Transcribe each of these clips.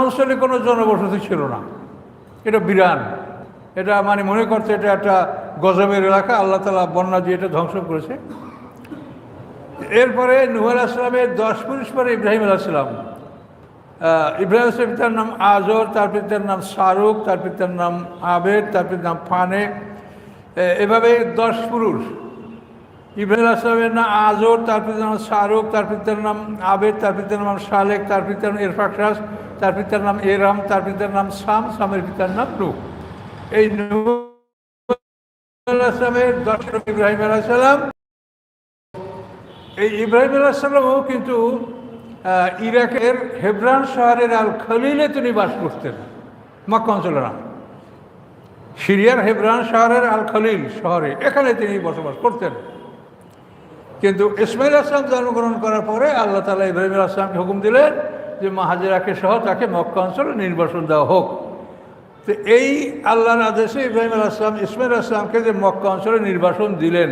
অঞ্চলে কোনো জনবসতি ছিল না। এটা বিরান। এটা মানে মনে করছে এটা একটা গজবের এলাকা, আল্লাহ তালা বন্যা দিয়ে এটা ধ্বংস করেছে। এরপরে নুহুল আসলামের দশ পুরুষ পরে ইব্রাহিম আলাহিসাম ইব্রাহিম আসলাম পিতার নাম আজর তার পিতার নাম শাহরুখ তার পিতার নাম আবেদ তার পিতার নাম ফানে এভাবে দশ পুরুষ ইব্রাহিম আসলামের নাম আজর তার পিতার নাম শাহরুখ তার পিতার নাম আবেদ তার পিতার নাম শালেক তার পিতার নাম ইরফাকরাস তার পিতার নাম এরাম তার পিতার নাম সাম সামের পিতার নাম নূহ এই নূহ আসলামের দশ ইব্রাহিম আলাইসাল্লাম এই ইব্রাহিম আলাইসাল্লামও কিন্তু আহ, ইরাকের হেব্রান শহরের আল খলিলে তিনি বাস করতেন, মক্কা অঞ্চলের না সিরিয়ার হেব্রান শহরের আল খলিল শহরে এখানে তিনি বসবাস করতেন। কিন্তু ইসমাইল আসলাম জন্মগ্রহণ করার পরে আল্লাহ তালা ইব্রাহিম আসলামকে হুকুম দিলেন যে মাহাজিরাকে সহ তাকে মক্কা অঞ্চলে নির্বাসন দেওয়া হোক। তো এই আল্লাহর আদেশে ইব্রাহিম আসলাম ইসমাইল আসলামকে যে মক্কা অঞ্চলে নির্বাসন দিলেন,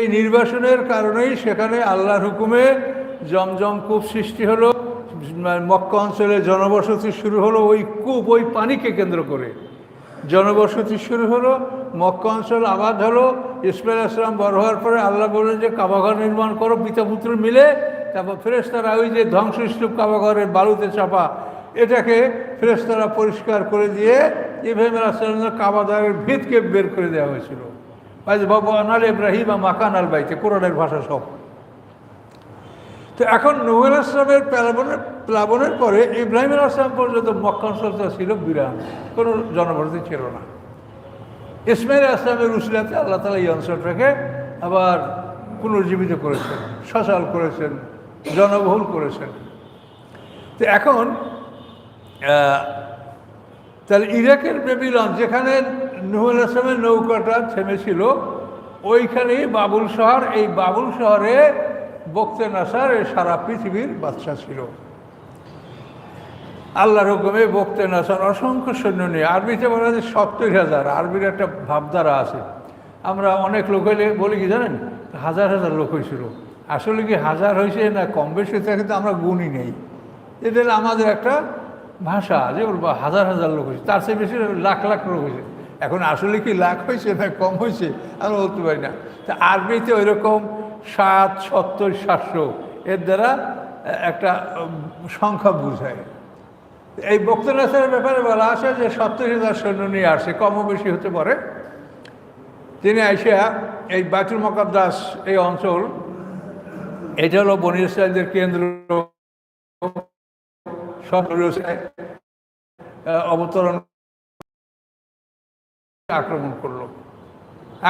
এই নির্বাসনের কারণেই সেখানে আল্লাহর হুকুমে জমজম কূপ সৃষ্টি হলো মক্কা অঞ্চলে জনবসতি শুরু হলো ওই কূপ, ওই পানিকে কেন্দ্র করে। জনবসতি শুরু হলো, মক্কা অঞ্চল আবাদ হলো, ইসমাইল আসলাম বড় হওয়ার পরে আল্লাহ বললেন যে, কাবাঘর নির্মাণ করো পিতা পুত্র মিলে, তারপর ফেরেস্তারা ওই যে ধ্বংসস্তূপ কাবাঘরের বালুতে চাপা, এটাকে ফেরেস্তারা পরিষ্কার করে দিয়ে ইব্রাহিম আসলামের কাবাদারের ভিতকে বের করে দেওয়া হয়েছিল। বাবু আনাল ইব্রাহিম মাকান আল বাইতে কোরআনের ভাষা সব। তো এখন নুহুল আসলামের প্লাবনের প্লাবনের পরে ইব্রাহিম আসলাম পর্যন্ত মক্কা অঞ্চলটা ছিল বিরান কোনো জনবসতি ছিল না। ইসমাইল আসলামের উসিলাতে আল্লাহ তালা এই অঞ্চলটাকে আবার পুনর্জীবিত করেছেন সচল করেছেন, জনবহুল করেছেন। তো এখন তাহলে ইরাকের বেবিলন যেখানে নুহুল আসলামের নৌকাটা থেমেছিল, ওইখানেই বাবুল শহর, এই বাবুল শহরে বক্তে নাসার এই সারা পৃথিবীর বাদশা ছিল। আল্লাহ হুকুমে বক্তে নাসার অসংখ্য সৈন্য নিয়ে, আরবিতে বলা যায় সত্তর হাজার, আরবির একটা ভাবধারা আছে। আমরা অনেক লোক হইলে বলি কি জানেন? হাজার হাজার লোক হয়েছিল আসলে কি হাজার হয়েছে না কম বেশি হয়েছে কিন্তু আমরা গুণই নেই। এদের আমাদের একটা ভাষা যে বলব, হাজার হাজার লোক হয়েছে তার চেয়ে বেশি লাখ লাখ লোক হয়েছে এখন আসলে কি লাখ হয়েছে না কম হয়েছে আমরা বলতে পারি না। তা আরবিতে ওই সাত, সত্তর, সাতশো এর দ্বারা একটা সংখ্যা বোঝায়। এই বক্তনাথের ব্যাপারে বলা আছে যে সত্তর হাজার সৈন্য নিয়ে আসে, কম বেশি হতে পারে। তিনি আইসা এই বাতুল মকাদ্দাস, এই অঞ্চল, এটা হলো বনি ইসরায়েলদের কেন্দ্র। অবতরণ আক্রমণ করল।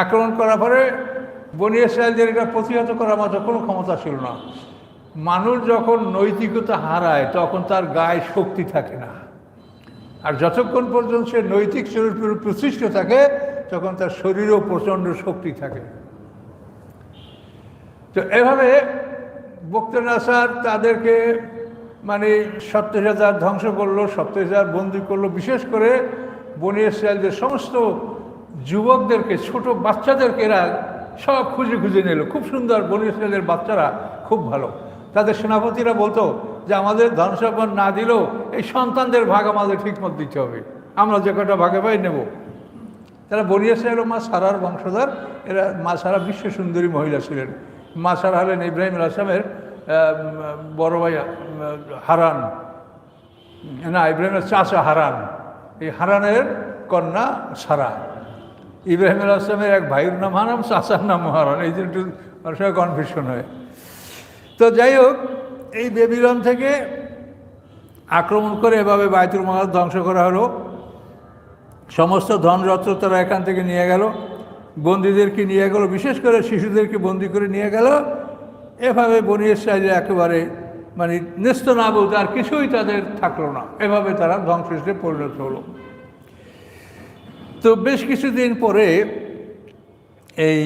আক্রমণ করার পরে বনি ইসরায়েলদের এটা প্রতিহত করার মতো কোনো ক্ষমতা ছিল না। মানুষ যখন নৈতিকতা হারায়, তখন তার গায়ে শক্তি থাকে না। আর যতক্ষণ পর্যন্ত সে নৈতিক চরিত্র প্রতিষ্ঠিত থাকে, তখন তার শরীরেও প্রচণ্ড শক্তি থাকে। তো এভাবে বক্তে নাসার তাদেরকে মানে সত্তর হাজার ধ্বংস করল, সত্তর হাজার বন্দি করল, বিশেষ করে বনি ইসরায়েলদের সমস্ত যুবকদেরকে, ছোট বাচ্চাদেরকে এরা সব খুঁজে খুঁজে নিল। খুব সুন্দর বনি ইসরায়েলের বাচ্চারা খুব ভালো। তাদের সেনাপতিরা বলতো যে, আমাদের ধন সম্পদ না দিলেও এই সন্তানদের ভাগ আমাদের ঠিকমতো দিতে হবে। আমরা যে কটা ভাগে পাই নেব। তারা বনিয়াসা এলো মা সারার বংশধর। এরা মা সারা বিশ্ব সুন্দরী মহিলা ছিলেন। মা সারা হলেন ইব্রাহিম আসামের বড় ভাই হারান। না ইব্রাহিমের চাচা হারান। এই হারানের কন্যা সারা। ইব্রাহিম আসলামের এক ভাইয়ের নাম হারাম, চাচার নাম হারান এই জন্য একটু সময় কনফিউশন হয়। তো যাই হোক, এই বেবিলন থেকে আক্রমণ করে এভাবে বায়তুল মহাজ ধ্বংস করা হলো। সমস্ত ধনরত্ন তারা এখান থেকে নিয়ে গেল। বন্দীদেরকে নিয়ে গেল, বিশেষ করে শিশুদেরকে বন্দি করে নিয়ে গেল। এভাবে বনি ইসরায়েলের একেবারে মানে নেস্ত না বলতে আর কিছুই তাদের থাকল না। এভাবে তারা ধ্বংসে পরিণত হলো। তো বেশ কিছুদিন পরে এই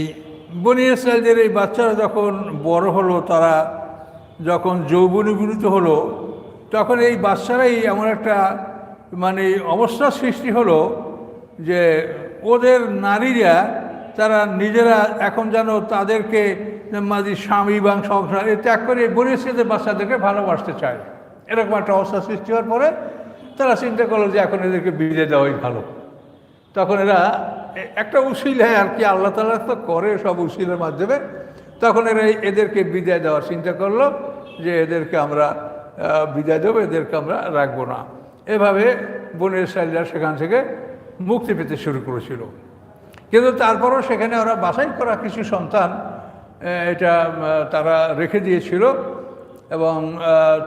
বনি ইসরায়েলদের এই বাচ্চারা যখন বড় হলো, তারা যখন যৌবনীগুলিত হলো, তখন এই বাচ্চারাই এমন একটা মানে অবস্থার সৃষ্টি হলো যে ওদের নারীরা, তারা নিজেরা এখন যেন তাদেরকে মাঝি স্বামী বা সংসার এ ত্যাগ করে বনিয়েছে বাচ্চাদেরকে ভালোবাসতে চায়। এরকম একটা অবস্থা সৃষ্টি হওয়ার পরে তারা চিন্তা করল যে এখন এদেরকে বিদে দেওয়াই ভালো। তখন এরা একটা উশিলায় আর কি আল্লাহ তালা তো করে সব উশিলের মাধ্যমে। তখন এরা এদেরকে বিদায় দেওয়ার চিন্তা করল যে এদেরকে আমরা বিদায় দেবো এদেরকে আমরা রাখব না। এভাবে বনের সাইলরা সেখান থেকে মুক্তি পেতে শুরু করেছিল। কিন্তু তারপরও সেখানে ওরা বাছাই করা কিছু সন্তান এটা তারা রেখে দিয়েছিল এবং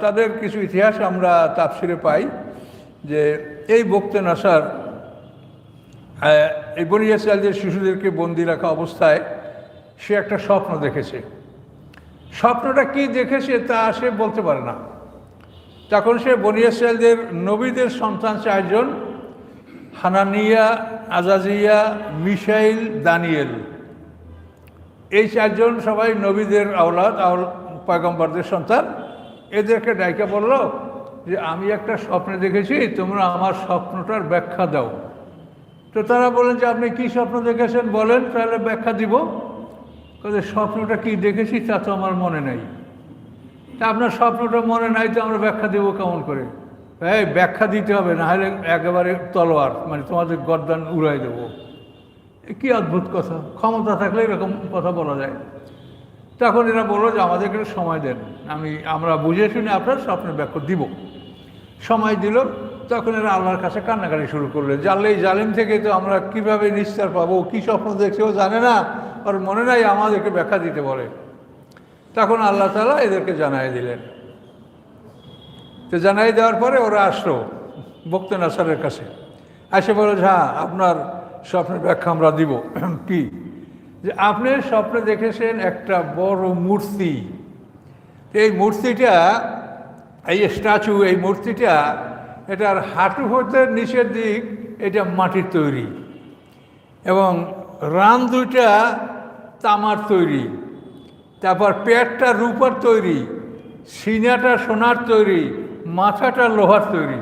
তাদের কিছু ইতিহাস আমরা তাপসিরে পাই যে এই বক্তে নাসার আহ, এই বনি ইসরায়েলদের শিশুদেরকে বন্দি রাখা অবস্থায় সে একটা স্বপ্ন দেখেছে। স্বপ্নটা কি দেখেছে তা সে বলতে পারে না। তখন সে বনি ইসরায়েলদের নবীদের সন্তান চারজন হানানিয়া, আজাজিয়া, মিশাইল, দানিয়েল। এই চারজন সবাই নবীদের আওলাদ, আওল, পয়গম্বরদের সন্তান। এদেরকে ডাইকে বলল যে, আমি একটা স্বপ্নে দেখেছি, তোমরা আমার স্বপ্নটার ব্যাখ্যা দাও। তো তারা বলেন যে, আপনি কি স্বপ্ন দেখেছেন বলেন, তাহলে ব্যাখ্যা দিব। কাজে স্বপ্নটা কি দেখেছি তা তো আমার মনে নেই। তা আপনার স্বপ্নটা মনে নাই তো আমরা ব্যাখ্যা দেবো কেমন করে? এই, ব্যাখ্যা দিতে হবে, না হলে একেবারে তলোয়ার মানে তোমাদের গরদান উড়াই দেবো। কি অদ্ভুত কথা, ক্ষমতা থাকলে এরকম কথা বলা যায়। তখন এরা বলল যে আমাদেরকে একটু সময় দেন, আমি, আমরা বুঝে শুনে আপনার স্বপ্নের ব্যাখ্যা দিব। সময় দিল তখন এরা আল্লাহর কাছে কান্নাকাটি শুরু করলেন আল্লাহ এই জালিম থেকে তো আমরা কীভাবে নিস্তার পাবো? কী স্বপ্ন দেখছে? ও জানে না। আর মনে নাই আমাদেরকে ব্যাখ্যা দিতে বলে। তখন আল্লাহ তালা এদেরকে জানাই দিলেন। তো জানাই দেওয়ার পরে ওরা আসলো বক্তে নাসারের কাছে। এসে বলে যে হ্যাঁ আপনার স্বপ্নের ব্যাখ্যা আমরা দিব। কি? যে আপনি স্বপ্নে দেখেছেন একটা বড় মূর্তি। এই মূর্তিটা, এই স্ট্যাচু, এই মূর্তিটা এটার হাঁটু হতে নিচের দিক, এটা মাটির তৈরি। এবং রান দুইটা তামার তৈরি। তারপর পেটটা রূপার তৈরি, সিনাটা সোনার তৈরি, মাথাটা লোহার তৈরি।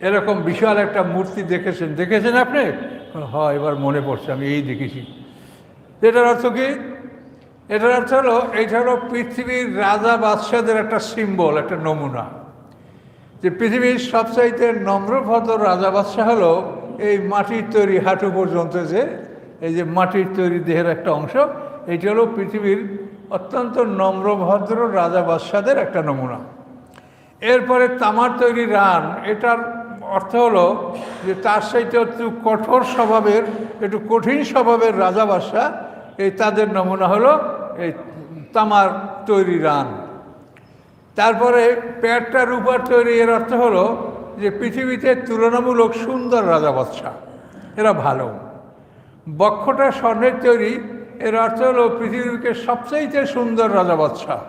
এরকম বিশাল একটা মূর্তি দেখেছেন। দেখেছেন আপনি? হয়, এবার মনে পড়ছে, আমি এই দেখেছি। এটার অর্থ কি? এটার অর্থ হলো, এইটা হলো পৃথিবীর রাজা বাদশাদের একটা সিম্বল একটা নমুনা। যে পৃথিবীর সবচাইতে নম্রভদ্র রাজা বাদশাহ হলো এই মাটির তৈরি হাঁটু পর্যন্ত যে, এই যে মাটির তৈরি দেহের একটা অংশ এটি হলো পৃথিবীর অত্যন্ত নম্রভদ্র রাজা বাদশাদের একটা নমুনা। এরপরে তামার তৈরি রান, এটার অর্থ হলো যে তার সাথে একটু কঠোর স্বভাবের, একটু কঠিন স্বভাবের রাজা বাদশাহ, এই তাদের নমুনা হলো এই তামার তৈরি রান। তারপরে পেটটা রূপার তৈরি এর অর্থ হলো যে পৃথিবীতে তুলনামূলক সুন্দর রাজা বাদশাহ। এরা ভালো। বক্ষটা স্বর্ণের তৈরি, এর অর্থ হলো পৃথিবীকে সবচাইতে সুন্দর রাজা বাদশাহ।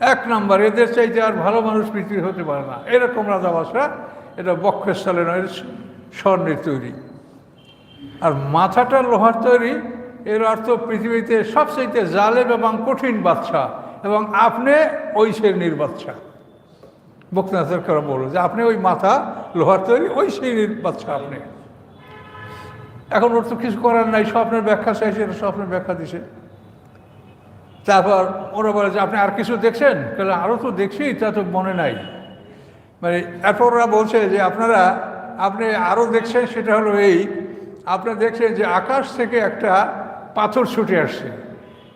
এক নম্বর, এদের চাইতে আর ভালো মানুষ পৃথিবী হতে পারে না। এরকম রাজা বাদশাহ, এটা বক্ষস্থলে নয় স্বর্ণের তৈরি। আর মাথাটা লোহার তৈরি, এর অর্থ পৃথিবীতে সবচাইতে জালেম এবং কঠিন বাচ্চা এবং আপনি ওই শ্রেণির বাচ্চা বক্তনাথের করা বলল যে আপনি ওই মাথা, লোহার তৈরি, ওই শ্রেণির বাচ্চা আপনি। এখন ওর তো কিছু করার নাই, স্বপ্নের ব্যাখ্যা চাইছে, এটা স্বপ্নের ব্যাখ্যা দিছে। তারপর ওরা বলে যে আপনি আর কিছু দেখছেন? তাহলে আরও তো দেখছি, তা তো মনে নাই। মানে এরপর ওরা বলছে যে আপনারা, আপনি আরও দেখছেন, সেটা হলো এই আপনারা দেখছেন যে আকাশ থেকে একটা পাথর ছুটে আসছে।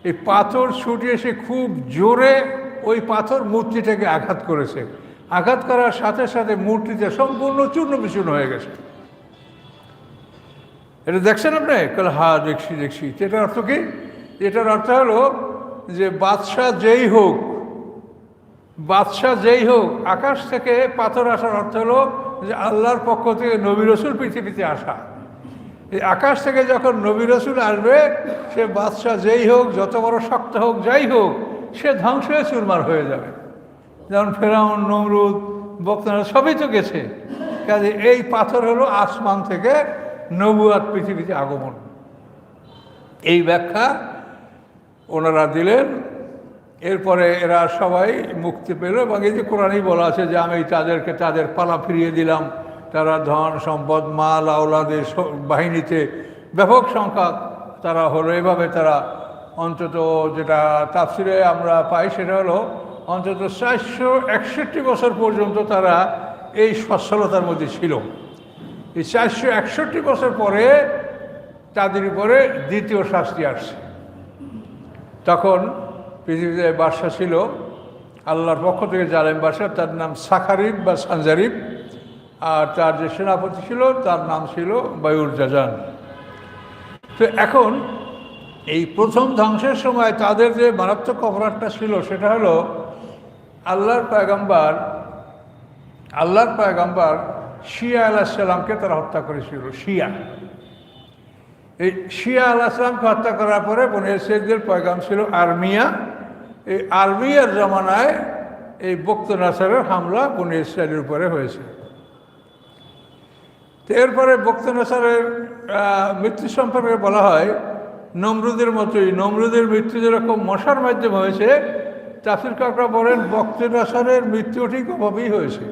এই পাথর ছুটে এসে খুব জোরে ওই পাথর মূর্তিটাকে আঘাত করেছে। আঘাত করার সাথে সাথে মূর্তিতে সম্পূর্ণ চূর্ণ বিচূর্ণ হয়ে গেছে। এটা দেখছেন আপনি? হা, দেখছি দেখছি। এটার অর্থ কি? এটার অর্থ হলো যে বাদশাহ যেই হোক, বাদশাহ যেই হোক, আকাশ থেকে পাথর আসার অর্থ হলো যে আল্লাহর পক্ষ থেকে নবী রসুল পৃথিবীতে আসা। এই আকাশ থেকে যখন নবী রসুল আসবে, সে বাদশাহ যেই হোক, যত বড় শক্ত হোক, যাই হোক, সে ধ্বংস হয়ে চুরমার হয়ে যাবে। যেমন ফেরাউন, নমরুদ বক্তারা সবই তো গেছে। কাজে এই পাথর হলো আসমান থেকে নবুয়াত পৃথিবীতে আগমন। এই ব্যাখ্যা ওনারা দিলেন। এরপরে এরা সবাই মুক্তি পেল এবং এই যে কোরআনই বলা আছে যে, আমি তাদেরকে তাদের পালা ফিরিয়ে দিলাম। তারা ধন, সম্পদ, মাল, আওলাদের বাহিনীতে ব্যাপক সংখ্যা তারা হলো। এভাবে তারা অন্তত যেটা তাফসিরে আমরা পাই সেটা হলো অন্তত চারশো একষট্টি বছর পর্যন্ত তারা এই সচ্ছলতার মধ্যে ছিল। এই চারশো একষট্টি বছর পরে তাদের উপরে দ্বিতীয় শাস্তি আসছে। তখন পৃথিবীতে বাদশা ছিল, আল্লাহর পক্ষ থেকে জালেম বাদশা তার নাম সাখারিব বা সানজারিব। আর তার যে সেনাপতি ছিল, তার নাম ছিল বায়ুর জাজান। তো এখন এই প্রথম ধ্বংসের সময় তাদের যে মারাত্মক অপরাধটা ছিল, সেটা হলো আল্লাহর পায়গাম্বার আল্লাহর পায়গাম্বার শিয়া আলাহিসাল্লামকে তারা হত্যা করেছিল, শিয়া। এই শিয়া আলাহিসামকে হত্যা করার পরে বনে শেখদের পয়গাম ছিল আর্মিয়া। এই আর্মিয়ার জমানায় এই বক্ত নাসারের হামলা বনে ইসরায়েলের উপরে হয়েছে। এরপরে বক্তনসারের মৃত্যু সম্পর্কে বলা হয়, নমরুদের মতোই, নমরুদের মৃত্যু যেরকম মশার মাধ্যমে হয়েছে তাফির কাকরা বলেন বক্ত নাসারের মৃত্যু ঠিক ওভাবেই হয়েছে।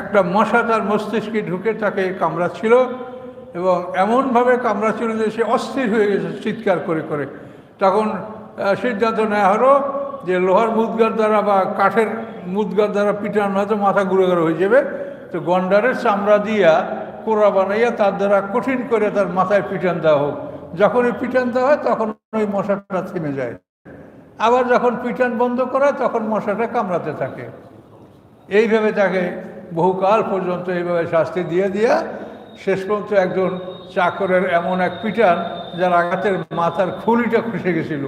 একটা মশা তার মস্তিষ্কে ঢুকে তাকে কামড়াচ্ছিল এবং এমনভাবে কামড়াচ্ছিল যে সে অস্থির হয়ে গেছে চিৎকার করে করে। তখন সিদ্ধান্ত নেওয়া হলো যে লোহার মুদগার দ্বারা বা কাঠের মুদগার দ্বারা পিটানো হয়তো মাথা ঘুরে ঘুরে হয়ে যাবে। তো গন্ডারের চামড়া দিয়া কোড়া বানাইয়া তার দ্বারা কঠিন করে তার মাথায় পিটান দেওয়া হোক। যখন ওই পিটান দেওয়া হয়, তখন ওই মশাটা থেমে যায়। আবার যখন পিটান বন্ধ করা তখন মশাটা কামড়াতে থাকে। এইভাবে তাকে বহুকাল পর্যন্ত এইভাবে শাস্তি দিয়ে দিয়া শেষ পর্যন্ত একজন চাকরের এমন এক পিটান যার আঘাতের মাথার খুলিটা খসে গেছিল।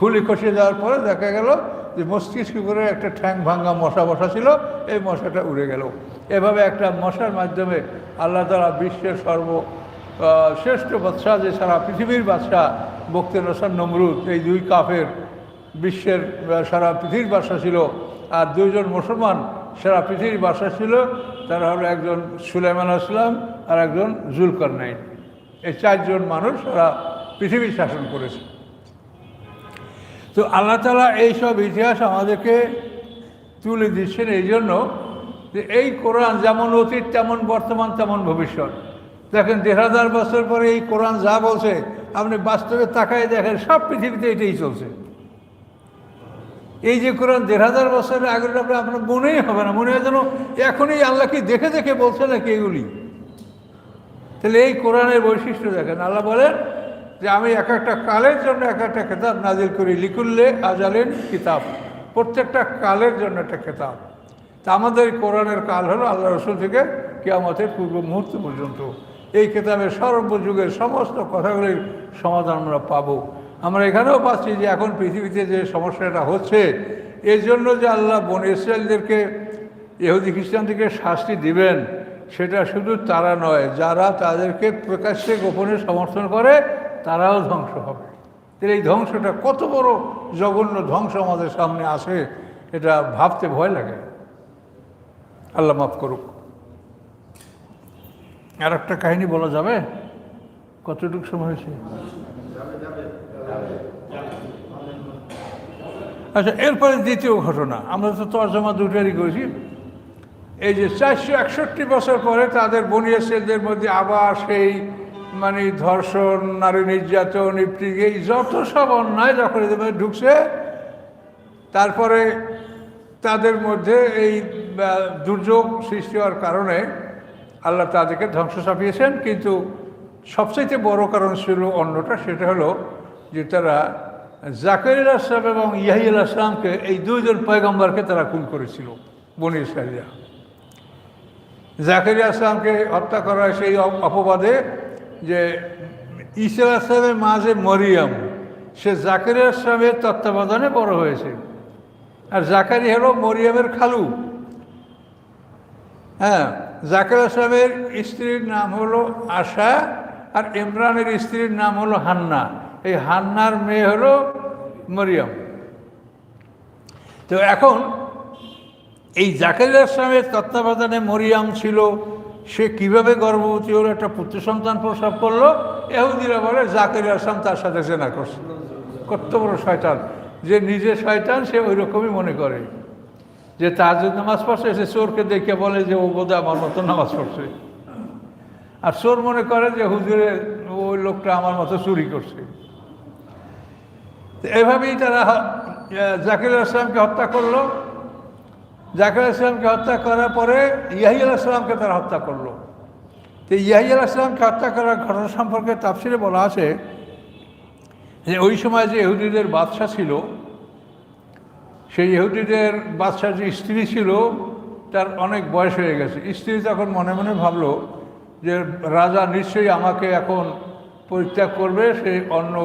খুলি খসে যাওয়ার পরে দেখা গেল যে মস্তিষ্ক করে একটা ঠ্যাং ভাঙ্গা মশা বসা ছিল, এই মশাটা উড়ে গেল। এভাবে একটা মশার মাধ্যমে আল্লাহ তালা বিশ্বের সর্ব শ্রেষ্ঠ বাদশাহ, যে সারা পৃথিবীর বাদশাহ বক্তের রসান নমরুদ, এই দুই কাফের বিশ্বের সারা পৃথিবীর বাসা ছিল। আর দুইজন মুসলমান সারা পৃথিবীর বাসা ছিল, তারা হলো একজন সুলাইমান আসলাম আর একজন জুলকর নাইন এই চারজন মানুষ সারা পৃথিবী শাসন করেছে। তো আল্লাহ তালা এইসব ইতিহাস আমাদেরকে তুলে দিচ্ছেন এই জন্য যে এই কোরআন যেমন অতীত, তেমন বর্তমান, তেমন ভবিষ্যৎ। দেখেন দেড় হাজার বছর পরে এই কোরআন যা বলছে, আপনি বাস্তবে তাকায় দেখেন সব পৃথিবীতে এটাই চলছে। এই যে কোরআন দেড় হাজার বছরের আগের ব্যাপারে আপনার মনেই হবে না, মনে হয় যেন এখনই আল্লাহ কি দেখে দেখে বলছে নাকি এগুলি? তাহলে এই কোরআনের বৈশিষ্ট্য দেখেন, আল্লাহ বলেন যে আমি এক একটা কালের জন্য এক একটা কেতাব নাজিল করি। লিকুল্লে আজালেন কিতাব। প্রত্যেকটা কালের জন্য একটা কেতাব। তা আমাদের কোরআনের কাল হলো আল্লাহ রসুল থেকে কেয়ামতের পূর্ব মুহূর্ত পর্যন্ত। এই কেতাবের সর্বযুগের সমস্ত কথাগুলির সমাধান আমরা পাবো। আমরা এখানেও পাচ্ছি যে এখন পৃথিবীতে যে সমস্যাটা হচ্ছে এর জন্য যে আল্লাহ বন ইসরায়েলদেরকে, ইহুদি খ্রিস্টানদেরকে শাস্তি দিবেন, সেটা শুধু তারা নয়, যারা তাদেরকে প্রকাশ্যে গোপনে সমর্থন করে তারাও ধ্বংস হবে। তাহলে এই ধ্বংসটা কত বড় জঘন্য ধ্বংস আমাদের সামনে আসে, এটা ভাবতে ভয় লাগে। আল্লাহ মাফ করুক। আর একটা কাহিনী বলা যাবে? কতটুকু সময় হয়েছে? আচ্ছা এরপরে দ্বিতীয় ঘটনা। আমরা তো তর্জমা দুটারই করেছি। এই যে চারশো একষট্টি বছর পরে তাদের বনিয়াসেদের মধ্যে আবার সেই মানে ধর্ষণ, নারী নির্যাতন এই যত সব অন্যায় যখন ঢুকছে, তারপরে তাদের মধ্যে এই দুর্যোগ সৃষ্টি হওয়ার কারণে আল্লাহ তাদেরকে ধ্বংস চাপিয়েছেন কিন্তু সবচাইতে বড় কারণ ছিল অন্যটা, সেটা হলো যে তারা জাকির আসলাম এবং ইয়াহিল আসলামকে এই দুইজন পয়গম্বরকে তারা খুন করেছিল, বনি ইসরায়েলিরা জাকির আসলামকে হত্যা করা সেই অপবাদে যে ঈসা আসলামের মা যে মরিয়াম, সে জাকির আসলামের তত্ত্বাবধানে বড় হয়েছে। আর জাকারি হলো মরিয়ামের খালু। হ্যাঁ জাকির আসলামের স্ত্রীর নাম হলো আশা আর ইমরানের স্ত্রীর নাম হলো হান্না। এই হান্নার মেয়ে হলো মরিয়ম। তো এখন এই জাকির আসলামের তত্ত্বাবধানে মরিয়াম ছিল। সে কীভাবে গর্ভবতী হলো, একটা পুত্র সন্তান প্রসব করল, এহুদিরা বলে, জাকির আসলাম তার সাথে জেনা করছে। কত বড় শয়তান। যে নিজে শয়তান, সে ওই রকমই মনে করে। যে তাহাজুদ নামাজ পড়ছে, সে চোরকে দেখে বলে যে, ও বোধহয় আমার মতো নামাজ পড়ছে। আর চোর মনে করে যে, হুজুরে, ওই লোকটা আমার মতো চুরি করছে। এভাবেই তারা জাকির আসলামকে হত্যা করল। জাকির আসলামকে হত্যা করার পরে ইয়াহি আসলামকে তারা হত্যা করল। তো ইয়াহি আসলামকে হত্যা করার ঘটনা সম্পর্কে তাফসিরে বলা আছে যে ওই সময় যে ইহুদিদের বাদশা ছিল, সেই ইহুদিদের বাদশার যে স্ত্রী ছিল, তার অনেক বয়স হয়ে গেছে। স্ত্রী তখন মনে মনে ভাবলো যে রাজা নিশ্চয়ই আমাকে এখন পরিত্যাগ করবে, সে অন্য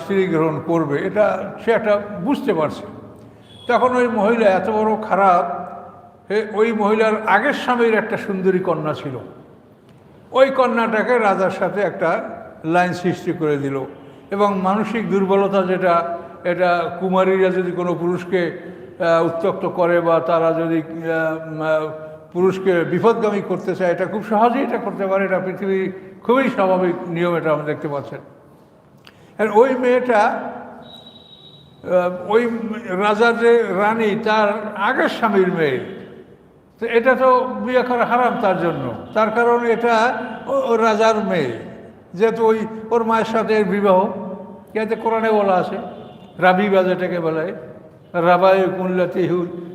স্ত্রী গ্রহণ করবে। এটা সে একটা বুঝতে পারছে। তখন ওই মহিলা এত বড় খারাপ ওই মহিলার আগের স্বামীর একটা সুন্দরী কন্যা ছিল। ওই কন্যাটাকে রাজার সাথে একটা লাইন সৃষ্টি করে দিল এবং মানসিক দুর্বলতা যেটা, এটা কুমারীরা যদি কোনো পুরুষকে উত্তক্ত করে বা তারা যদি পুরুষকে বিপদগামী করতে চায়, এটা খুব সহজেই এটা করতে পারে। এটা পৃথিবীর খুবই স্বাভাবিক নিয়ম এটা আমরা দেখতে পাচ্ছেন। আর ওই মেয়েটা ওই রাজার যে রানী, তার আগের স্বামীর মেয়ে। তো এটা তো বিয়ে করা হারাম তার জন্য। তার কারণ এটা রাজার মেয়ে। যেহেতু ওই, ওর মায়ের সাথে বিবাহ এতে কোরআনে বলা আছে রাবিবা যেটাকে বলে রাবাই কুমুল্লাতি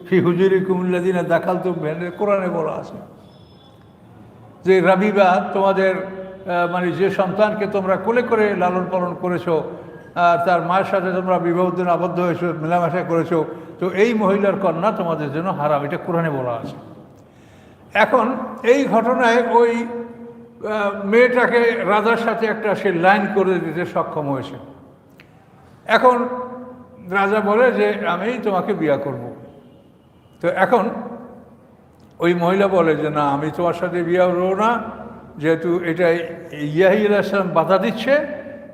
ফি হুজুরি কুমুল্লাদিনা দাখাল তো ভ্যানের কোরআনে বলা আছে। যে রাবিবা তোমাদের মানে যে সন্তানকে তোমরা কোলে করে লালন পালন করেছ তার মায়ের সাথে তোমরা বিবাহদিন আবদ্ধ হয়েছো, মেলামেশা করেছ। তো এই মহিলার কন্যা তোমাদের জন্য হারাম, এটা কোরআনে বলা আছে। এখন এই ঘটনায় ওই মেয়েটাকে রাজার সাথে একটা সে লাইন করে দিতে সক্ষম হয়েছে। এখন রাজা বলে যে, আমি তোমাকে বিয়া করব। তো এখন ওই মহিলা বলে যে, না, আমি তোমার সাথে বিয়ে হব না। যেহেতু এটা ইয়াহি আলাইসালাম বাধা দিচ্ছে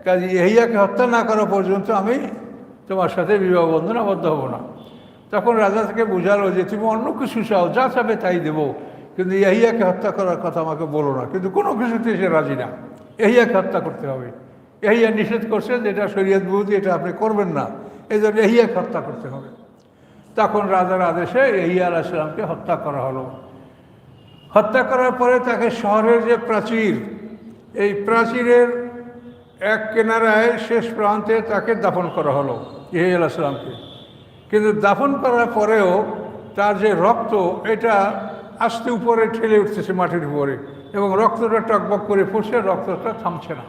কাজে ইয়াহিয়াকে হত্যা না করা পর্যন্ত আমি তোমার সাথে বিবাহ বন্ধন আবদ্ধ হব না। তখন রাজা থেকে বোঝালো যে তুমি অন্য কিছু চাও, যা চাবে তাই দেবো। কিন্তু ইয়াহিয়াকে হত্যা করার কথা আমাকে বলো না, কিন্তু কোনো কিছুতে সে রাজি না। এহিয়াকে হত্যা করতে হবে। এহিয়া নিষেধ করছে যে এটা শরীয়ত বিরোধী, এটা আপনি করবেন না। এই জন্য এহিয়াকে হত্যা করতে হবে। তখন রাজার আদেশে ইহিয়া আলাহিসামকে হত্যা করা হলো। হত্যা করার পরে তাকে শহরের যে প্রাচীর, এই প্রাচীরের এক কেনারায় শেষ প্রান্তে তাকে দাফন করা হলো ইহিয়া আলাহিসামকে কিন্তু দাফন করার পরেও তার যে রক্ত, এটা আস্তে উপরে ঠেলে উঠতেছে মাটির উপরে এবং রক্তটা টকবক করে পড়ছে রক্তটা থামছে না।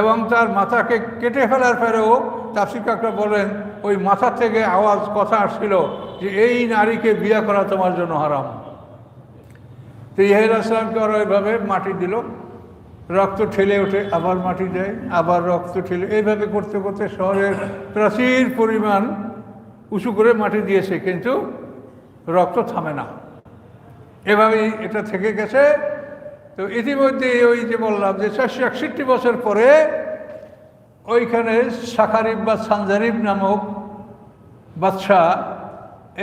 এবং তার মাথাকে কেটে ফেলার পরেও তাফসির কাকরা বলেন, ওই মাথা থেকে আওয়াজ, কথা আসছিল যে এই নারীকে বিয়া করা তোমার জন্য হারাম। তো ইহের আসলামকে ওরা ওইভাবে মাটি দিল। রক্ত ঠেলে ওঠে, আবার মাটি দেয়, আবার রক্ত ঠেলে, এইভাবে করতে করতে শহরের প্রাচীর পরিমাণ উঁচু করে মাটি দিয়েছে, কিন্তু রক্ত থামে না। এভাবেই এটা থেকে গেছে। তো ইতিমধ্যে ওই যে বললাম যে চারশো একষট্টি বছর পরে ওইখানে সাকারিব বা সানজারিব নামক বাদশাহ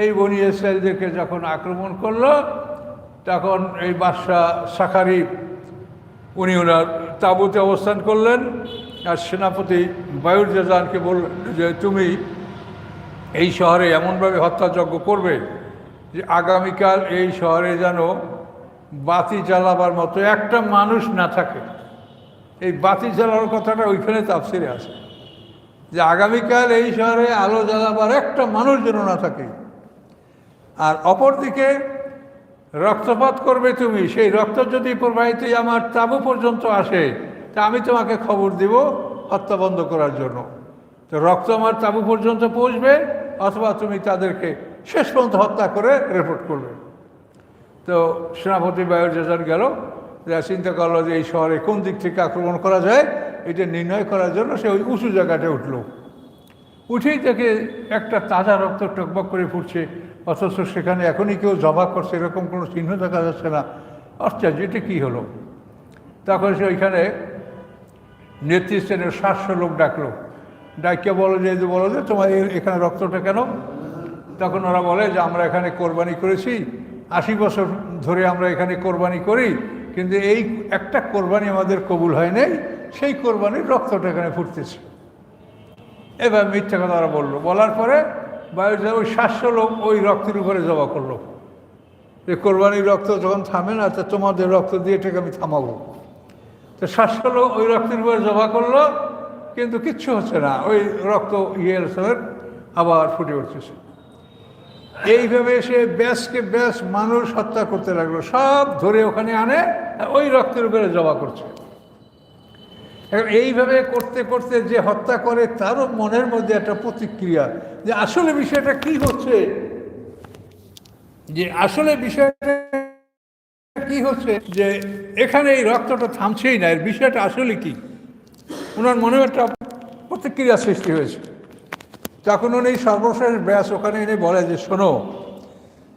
এই বনি ইসরায়েলদেরকে যখন আক্রমণ করল, তখন এই বাদশাহ সাকারিব উনি ওনার তাঁবুতে অবস্থান করলেন। আর সেনাপতি বায়ুর জাজানকে বললেন যে তুমি এই শহরে এমনভাবে হত্যাযজ্ঞ করবে যে আগামীকাল এই শহরে যেন বাতি জ্বালাবার মতো একটা মানুষ না থাকে। এই বাতি জ্বালানোর কথাটা ওইখানে তাফসিরে আছে। যে আগামীকাল এই শহরে আলো জ্বালাবার একটা মানুষ যেন না থাকে। আর অপরদিকে রক্তপাত করবে তুমি, সেই রক্ত যদি প্রবাহিত আমার তাবু পর্যন্ত আসে, তা আমি তোমাকে খবর দিব হত্যা বন্ধ করার জন্য। তো রক্ত আমার তাবু পর্যন্ত পৌঁছবে, অথবা তুমি তাদেরকে শেষ পর্যন্ত হত্যা করে রিপোর্ট করবে। তো সেনাপতি বায়ুর জাজার গেল যা চিন্তা করল যে এই শহরে কোন দিক থেকে আক্রমণ করা যায়, এটা নির্ণয় করার জন্য সে ওই উঁচু জায়গাটা উঠল। উঠেই দেখে একটা তাজা রক্ত টকবক করে ফুটছে। অথচ সেখানে এখনই কেউ জবা করছে, এরকম কোনো চিহ্ন দেখা যাচ্ছে না। আশ্চর্য, এটা কী হলো? তখন সে ওইখানে নেতৃস্থানের সাতশো লোক ডাকলো। ডাকিয়ে বলো যে বলো যে, তোমার এখানে রক্তটা কেন? তখন ওরা বলে যে, আমরা এখানে কোরবানি করেছি। আশি বছর ধরে আমরা এখানে কোরবানি করি, কিন্তু এই একটা কোরবানি আমাদের কবুল হয় নাই, সেই কোরবানির রক্তটা এখানে ফুটতেছে। এবার মিথ্যা কথা ওরা বলল। বলার পরে বায়ুতে ওই সাতশো লোক ওই রক্তের উপরে জবা করল। যে কোরবানির রক্ত যখন থামে না, তা তোমাদের রক্ত দিয়ে এটাকে আমি থামাবো। তো সাতশো লোক ওই রক্তের উপরে জবা করল, কিন্তু কিচ্ছু হচ্ছে না। ওই রক্ত ইয়ে আবার ফুটে উঠতেছে এইভাবে সে ব্যাসকে ব্যাস মানুষ হত্যা করতে লাগল। সব ধরে ওখানে আনে ওই রক্তের উপরে জবা করছে। এইভাবে করতে করতে যে হত্যা করে, তারও মনের মধ্যে একটা প্রতিক্রিয়া যে আসলে বিষয়টা কি হচ্ছে? যে আসলে বিষয়টা কি হচ্ছে? যে এখানে এই রক্তটা থামছেই না, এর বিষয়টা আসলে কি? ওনার মনে একটা প্রতিক্রিয়া সৃষ্টি হয়েছে। তখন উনি সর্বশেষ ব্যাস ওখানে এনে বলে যে, শোনো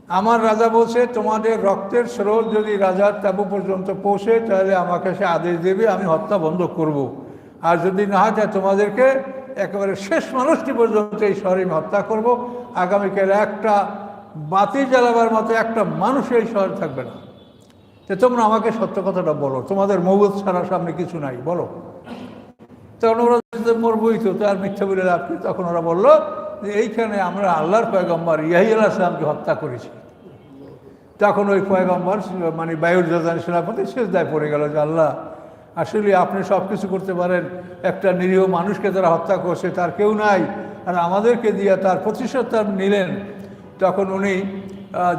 আমার রাজা বলছে, তোমাদের রক্তের স্রোত যদি রাজার তাবু পর্যন্ত পৌঁছে, তাহলে আমাকে সে আদেশ দেবে, আমি হত্যা বন্ধ করব। আর যদি না হয়, তাহলে তোমাদেরকে একেবারে শেষ মানুষটি পর্যন্ত এই শহরে আমি হত্যা করব। আগামীকাল একটা বাতি জ্বালাবার মতো একটা মানুষ এই শহরে থাকবে না। তো তোমরা আমাকে সত্য কথাটা বলো, তোমাদের মগজ ছাড়া সামনে কিছু নাই, বলো। তখন ওরা মরবই তো আর মিথ্যা বলে লাভ তখন ওরা বলল এইখানে আমরা আল্লাহর পয়গম্বর ইয়াহি আল্লাহ সালামকে হত্যা করেছি। তখন ওই পয়গম্বর মানে বায়ুর জাজান সেনাপতি শেষ দায় পড়ে গেল যে আল্লাহ, আসলে আপনি সব কিছু করতে পারেন, একটা নিরীহ মানুষকে তারা হত্যা করছে তার কেউ নাই, আর আমাদেরকে দিয়ে তার প্রতিশোধ তার নিলেন। তখন উনি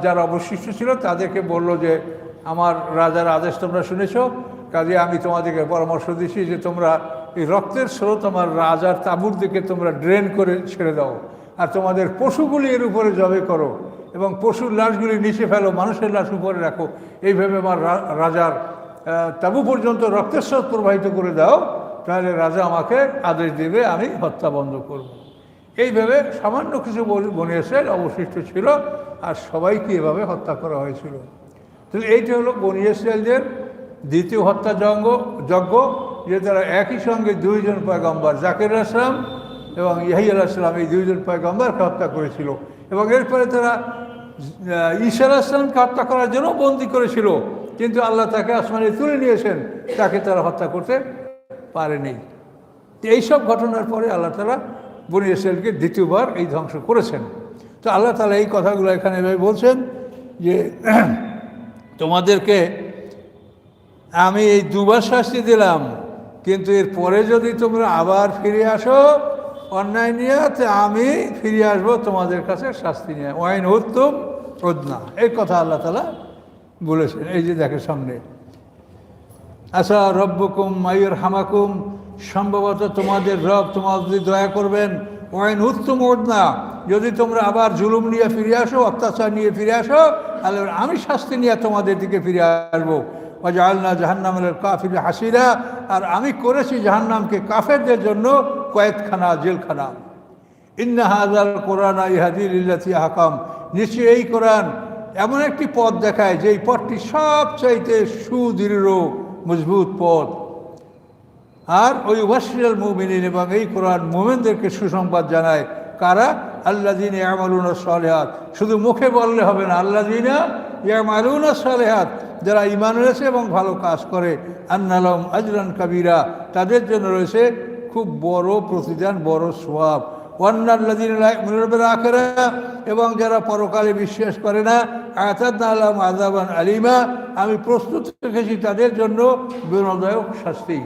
যারা অবশিষ্ট ছিল তাদেরকে বলল যে, আমার রাজার আদেশ তোমরা শুনেছ, কাজে আমি তোমাদেরকে পরামর্শ দিচ্ছি যে তোমরা এই রক্তের স্রোত আমার রাজার তাঁবুর দিকে তোমরা ড্রেন করে ছেড়ে দাও। আর তোমাদের পশুগুলি এর উপরে জবে করো এবং পশুর লাশগুলি নিচে ফেলো, মানুষের লাশ উপরে রাখো। এইভাবে আমার রাজার তাঁবু পর্যন্ত রক্তের স্রোত প্রবাহিত করে দাও, তাহলে রাজা আমাকে আদেশ দেবে, আমি হত্যা বন্ধ করব। এইভাবে সামান্য কিছু বনিয়েছেন, অবশিষ্ট ছিল, আর সবাইকে এভাবে হত্যা করা হয়েছিল। তো এইটা হলো বনিয়েসেলদের দ্বিতীয় হত্যা জঙ্গ যজ্ঞ। যে তারা একই সঙ্গে দুইজন পয়গম্বর জাকির আসলাম এবং ইয়াহি আসলাম এই দুইজন পয়গম্বরকে হত্যা করেছিল এবং এরপরে তারা ঈসা আসলামকে হত্যা করার জন্য বন্দি করেছিল। কিন্তু আল্লাহ তাকে আসমানে তুলে নিয়েছেন, তাকে তারা হত্যা করতে পারেনি। এইসব ঘটনার পরে আল্লাহ তালা বনি ইসরায়েলকে দ্বিতীয়বার এই ধ্বংস করেছেন। তো আল্লাহ তালা এই কথাগুলো এখানে এভাবে বলছেন যে, তোমাদেরকে আমি এই দুবার শাস্তি দিলাম। কিন্তু এর পরে যদি তোমরা আবার ফিরে আসো, অন্যায় নিয়ে তো আমি ফিরে আসব তোমাদের কাছে শাস্তি নিয়ে। ওয়াইন উত্তম প্রজ্ঞা এই কথা আল্লাহ তালা বলেছেন। এই যে দেখে সামনে। আচ্ছা রব্বকুম মায়ুর হামাকুম সম্ভবত তোমাদের রব তোমার যদি দয়া করবেন, ওয়াইন উত্তম ওদনা যদি তোমরা আবার জুলুম নিয়ে ফিরে আসো, অত্যাচার নিয়ে ফিরে আসো, তাহলে আমি শাস্তি নিয়ে তোমাদের দিকে ফিরে আসব। আল্লাহ জাহান্নামের কাফির হাসিরা আর আমি করেছি জাহান্নামকে কাফেরদের জন্য কয়েকখানা জেলখানা। ইন্না হাজার কোরআন ইহাদিল ইল্লাতি হাকাম নিশ্চয়ই এই কোরআন এমন একটি পথ দেখায় যে এই পথটি সবচাইতে সুদৃঢ়, মজবুত পথ। আর ওই ওয়াসিয়াল মুমিনিন এবং এই কোরআন মোমেনদেরকে সুসংবাদ জানায়। কারা? আল্লা দিন ইয়ামালুনা সালেহাত। শুধু মুখে বললে হবে না। আল্লা দিনা ইয়ামালুনা সালেহাত। যারা ইমান রয়েছে এবং ভালো কাজ করে আন্নালম আজরান কাবিরা, তাদের জন্য রয়েছে খুব বড় প্রতিদান, বড় মুরবের আখেরা, এবং যারা পরকালে বিশ্বাস করে না আয়াতাদ আজাবান আলিমা, আমি প্রস্তুত রেখেছি তাদের জন্য বিনোদয়ক শাস্তি।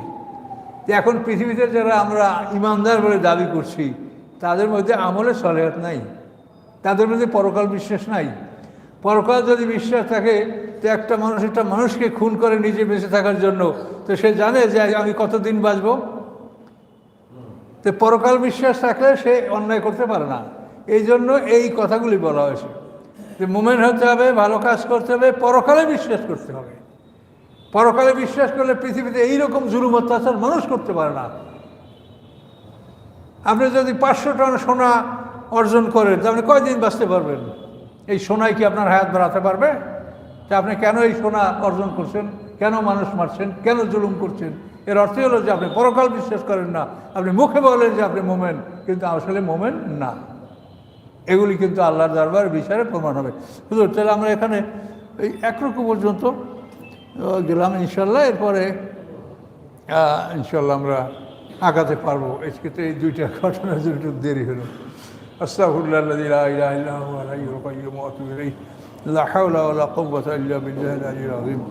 এখন পৃথিবীতে যারা আমরা ইমানদার বলে দাবি করছি, তাদের মধ্যে আমলে সলেহাত নাই। তাদের মধ্যে পরকাল বিশ্বাস নাই। পরকাল যদি বিশ্বাস থাকে তো একটা মানুষ, একটা মানুষকে খুন করে নিজে বেঁচে থাকার জন্য। তো সে জানে যে আমি কতদিন বাঁচব। তো পরকাল বিশ্বাস থাকলে সে অন্যায় করতে পারে না। এই জন্য এই কথাগুলি বলা হয়েছে। যে মুমেন্ট হতে হবে, ভালো কাজ করতে হবে, পরকালে বিশ্বাস করতে হবে। পরকালে বিশ্বাস করলে পৃথিবীতে এইরকম জুলুম, অত্যাচার মানুষ করতে পারে না। আপনি যদি পাঁচশো টন সোনা অর্জন করেন তা আপনি কয়দিন বাঁচতে পারবেন? এই সোনায় কি আপনার হায়াত বাড়াতে পারবে? তা আপনি কেন এই সোনা অর্জন করছেন? কেন মানুষ মারছেন? কেন জুলুম করছেন? এর অর্থ হলো যে আপনি পরকাল বিশ্বাস করেন না। আপনি মুখে বলেন যে আপনি মোমেন, কিন্তু আসলে মোমেন না। এগুলি কিন্তু আল্লাহর দরবার বিচারে প্রমাণ হবে। শুধু তাহলে আমরা এখানে এই একরকম পর্যন্ত গেলাম ইনশাল্লাহ এরপরে ইনশাল্লাহ আমরা আগাতে পারব। আজকে তো এই দুইটা ঘটনার জন্য একটু দেরি হলো। أستغفر الله الذي لا إله إلا هو الحي القيوم وأتوب إليه. لا حول ولا قوة إلا بالله العلي العظيم.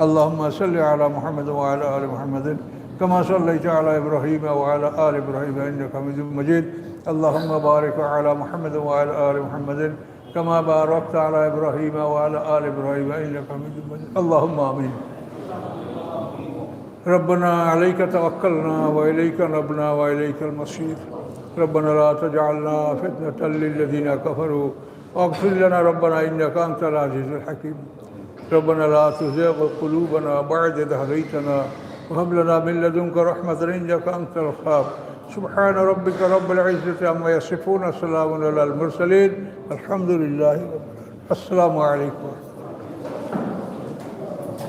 اللهم صل على محمد وعلى آل محمد كما صليت على إبراهيم وعلى آل إبراهيم إنك حميد مجيد. اللهم بارك على محمد وعلى آل محمد كما باركت على إبراهيم وعلى آل إبراهيم إنك حميد مجيد. اللهم آمين. ربنا عليك توكلنا وإليك نبنا وإليك المصير. ربنا لا تجعلنا فتنة للذين كفروا. واغفر لنا ربنا إنك أنت العزيز الحكيم. ربنا لا تزغ قلوبنا بعد إذ هديتنا. وهب لنا من لدنك رحمة إنك أنت الوهاب. سبحان ربك رب العزة عما يصفون سلام على المرسلين. الحمد لله السلام عليكم.